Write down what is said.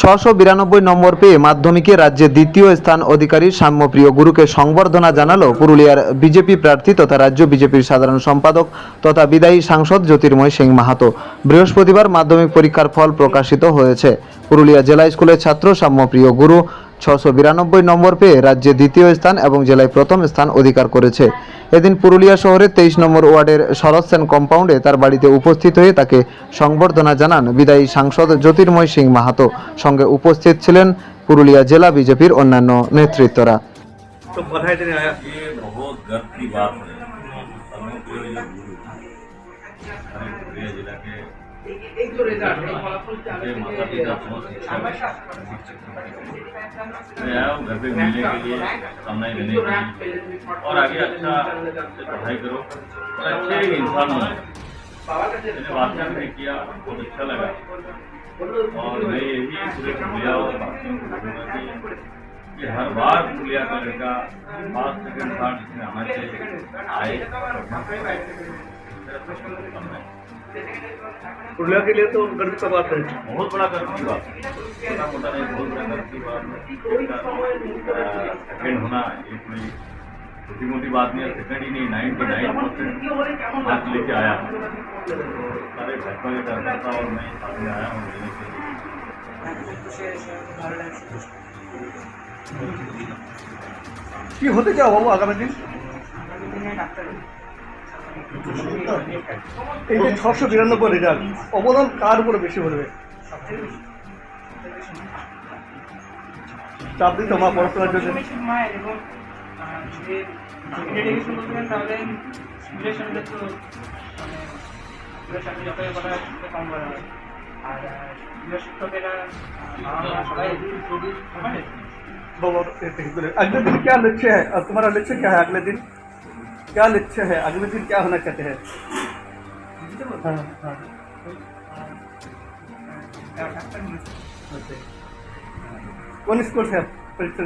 ছশো বিরানব্বই নম্বর পেয়ে মাধ্যমিকে রাজ্যে দ্বিতীয় স্থান অধিকারী সাম্যপ্রিয় গুরুকে সংবর্ধনা জানালো পুরুলিয়ার বিজেপি প্রার্থী তথা রাজ্য বিজেপির সাধারণ সম্পাদক তথা বিদায়ী সাংসদ জ্যোতির্ময় সিং মাহাতো। বৃহস্পতিবার মাধ্যমিক পরীক্ষার ফল প্রকাশিত হয়েছে। পুরুলিয়া জেলা স্কুলের ছাত্র সাম্যপ্রিয় গুরু ছশো বিরানব্বই নম্বর পেয়ে রাজ্যে দ্বিতীয় স্থান এবং জেলায় প্রথম স্থান অধিকার করেছে এদিন পুরুলিয়া শহরের তেইশ নম্বর ওয়ার্ডের শরৎ সেন কম্পাউন্ডে তার বাড়িতে উপস্থিত হয়ে তাকে সংবর্ধনা জানান বিদায়ী সাংসদ জ্যোতির্ময় সিং মাহাতো সঙ্গে উপস্থিত ছিলেন পুরুলিয়া জেলা বিজেপির অন্যান্য নেতৃত্বরা तो बधाई देने आया ये बहुत गर्व की बात है समूह के ये गुरु हमारे पुरुलिया मैं हूँ घर पे मिलने के लिए शुभकामनाएँ देने के लिए और आगे अच्छा से पढ़ाई करो अच्छे इंसान बनो मैंने वाचन भी किया बहुत अच्छा लगा और मैं यही पूरे बाकियों को हर बार पुलिया का लड़का पाँच सेकंड थर्ड इसमें आना चाहिए आए पुरुलिया के लिए तो गर्व का बात है। बहुत बड़ा गर्व की बात है। मोटा नहीं बहुत बड़ा गर्व की बात है। होना ये कोई छोटी मोटी बात नहीं है सेकंड ही नहीं नाइन्टी नाइन परसेंट हाथ लेके आया सारे भाजपा के कार्यकर्ता और मैं सामने आया हूँ। लेने के लिए होते क्या हुआ वो आगामी दिन? डॉक्टर। এই যে ছশো বিরানব্বই রেজাল্ট অবদান কার উপরে বেশি পড়বে চাপ দিতে আমার পড়াশোনার জন্য ইনফরমেশন মায়ের এবং আহ, যে ডেডিকেশন করবেন তাহলে স্কুলের সঙ্গে তো মানে স্কুলের সাথে যত করা হয় তত কম করা হয় আর আহ, স্কুলের শিক্ষকেরা আহ, বাবা মা সবাই মানে बाबा अगले दिन क्या लक्ष्य है और तुम्हारा लक्ष्य क्या है अगले दिन क्या लक्ष्य है अगले दिन क्या होना चाहते हैं कौन स्कूल से परीक्षा